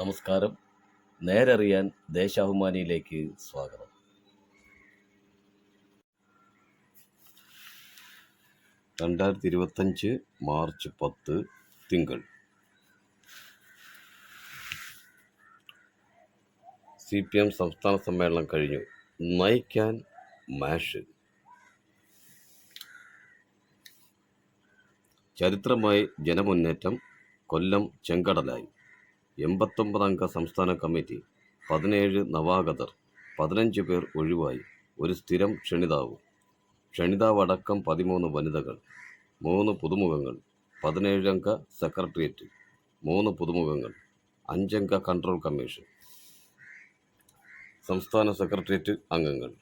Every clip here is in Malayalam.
നമസ്കാരം. നേരറിയാൻ ദേശാഭിമാനിയിലേക്ക് സ്വാഗതം. രണ്ടായിരത്തി ഇരുപത്തഞ്ച് മാർച്ച് പത്ത് തിങ്കൾ. സി പി എം സംസ്ഥാന സമ്മേളനം കഴിഞ്ഞു. നയിക്കാൻ മാഷ്. ചരിത്രമായി ജനമുന്നേറ്റം കൊല്ലം ചെങ്കടലായി. എൺപത്തൊമ്പതംഗ സംസ്ഥാന കമ്മിറ്റി പതിനേഴ് നവാഗതർ പതിനഞ്ച് പേർ ഒഴിവായി. ഒരു സ്ഥിരം ക്ഷണിതാവ്. ക്ഷണിതാവടക്കം പതിമൂന്ന് വനിതകൾ മൂന്ന് പുതുമുഖങ്ങൾ പതിനേഴംഗ സെക്രട്ടേറിയറ്റ് മൂന്ന് പുതുമുഖങ്ങൾ അഞ്ചംഗ കൺട്രോൾ കമ്മീഷൻ. സംസ്ഥാന സെക്രട്ടേറിയറ്റ് അംഗങ്ങൾ.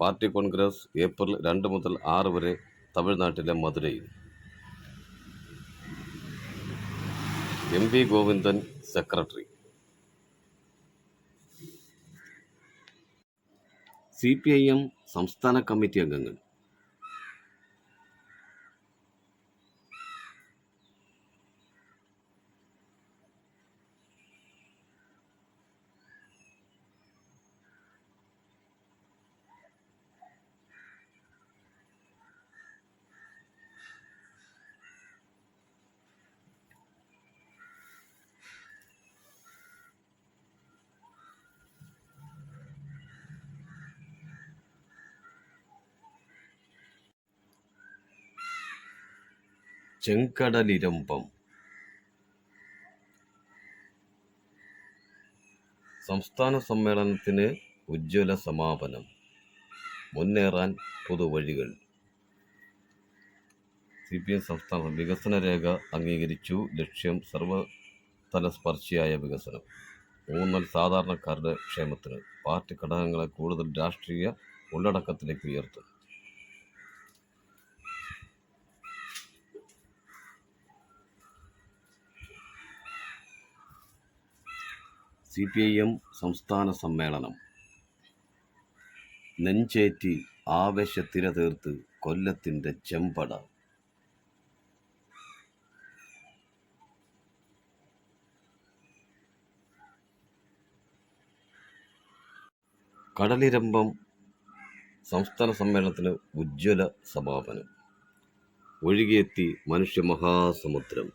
പാർട്ടി കോൺഗ്രസ് ഏപ്രിൽ രണ്ട് മുതൽ ആറ് വരെ തമിഴ്നാട്ടിലെ മധുരയിൽ. M V Govindan secretary. C P I M സംസ്ഥാന കമ്മിറ്റി അംഗങ്ങൾ. ചെങ്കടലിരമ്പം. സംസ്ഥാന സമ്മേളനത്തിന് ഉജ്ജ്വല സമാപനം. മുന്നേറാൻ പുതുവഴികൾ. സി പി എം സംസ്ഥാന വികസന രേഖ അംഗീകരിച്ചു. ലക്ഷ്യം സർവതല സ്പർശിയായ വികസനം. ഊന്നൽ സാധാരണക്കാരുടെ ക്ഷേമത്തിന്. പാർട്ടി ഘടകങ്ങളെ കൂടുതൽ രാഷ്ട്രീയ ഉള്ളടക്കത്തിലേക്ക് ഉയർത്തും. സി പി ഐ എം സംസ്ഥാന സമ്മേളനം. നെഞ്ചേറ്റി ആവേശത്തിര തീർത്ത് കൊല്ലത്തിന്റെ ചെമ്പട. കടലിരമ്പം സംസ്ഥാന സമ്മേളനത്തിന് ഉജ്ജ്വല സമാപനം. ഒഴുകിയെത്തി മനുഷ്യ മഹാസമുദ്രം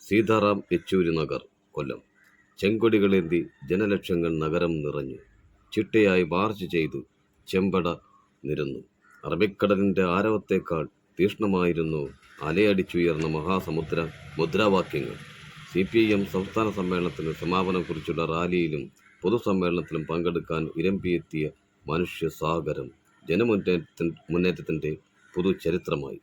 സീതാറാം യെച്ചൂരി നഗർ കൊല്ലം. ചെങ്കൊടികളേന്തി ജനലക്ഷങ്ങൾ നഗരം നിറഞ്ഞു. ചിട്ടയായി മാർച്ച് ചെയ്തു ചെമ്പട നിരന്നു. അറബിക്കടലിന്റെ ആരവത്തേക്കാൾ തീഷ്ണമായിരുന്നു അലയടിച്ചുയർന്ന മഹാസമുദ്ര മുദ്രാവാക്യങ്ങൾ. സി പി എം സംസ്ഥാന സമ്മേളനത്തിന് സമാപനം കുറിച്ചുള്ള റാലിയിലും പൊതുസമ്മേളനത്തിലും പങ്കെടുക്കാൻ ഇരമ്പിയെത്തിയ മനുഷ്യസാഗരം ജനമുന്നേറ്റത്തിന്റെ ജനമുന്നേറ്റ മുന്നേറ്റത്തിന്റെ പുതുചരിത്രമായി.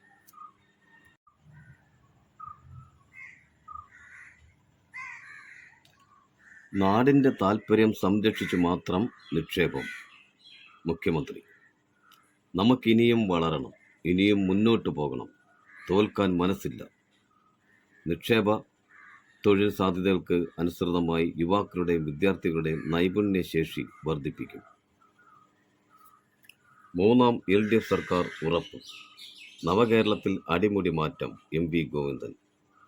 നാടിന്റെ താൽപ്പര്യം സംരക്ഷിച്ചു മാത്രം നിക്ഷേപം. മുഖ്യമന്ത്രി നമുക്കിനിയും വളരണം ഇനിയും മുന്നോട്ട് പോകണം. തോൽക്കാൻ മനസ്സില്ല. നിക്ഷേപ തൊഴിൽ സാധ്യതകൾക്ക് അനുസൃതമായി യുവാക്കളുടെയും വിദ്യാർത്ഥികളുടെയും നൈപുണ്യശേഷി വർദ്ധിപ്പിക്കും. മൂന്നാം എൽ ഡി എഫ് സർക്കാർ ഉറപ്പ്. നവകേരളത്തിൽ അടിമുടി മാറ്റം എം വി ഗോവിന്ദൻ.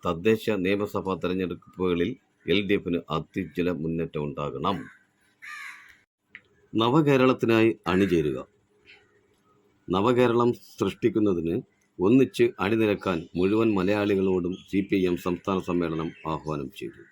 തദ്ദേശ നിയമസഭാ തെരഞ്ഞെടുപ്പുകളിൽ എൽ ഡി എഫിന് അതിജല മുന്നേറ്റം ഉണ്ടാകണം. നവകേരളത്തിനായി അണിചേരുക. നവകേരളം സൃഷ്ടിക്കുന്നതിന് ഒന്നിച്ച് അണിനിരക്കാൻ മുഴുവൻ മലയാളികളോടും സി പി എം സംസ്ഥാന സമ്മേളനം ആഹ്വാനം ചെയ്തു.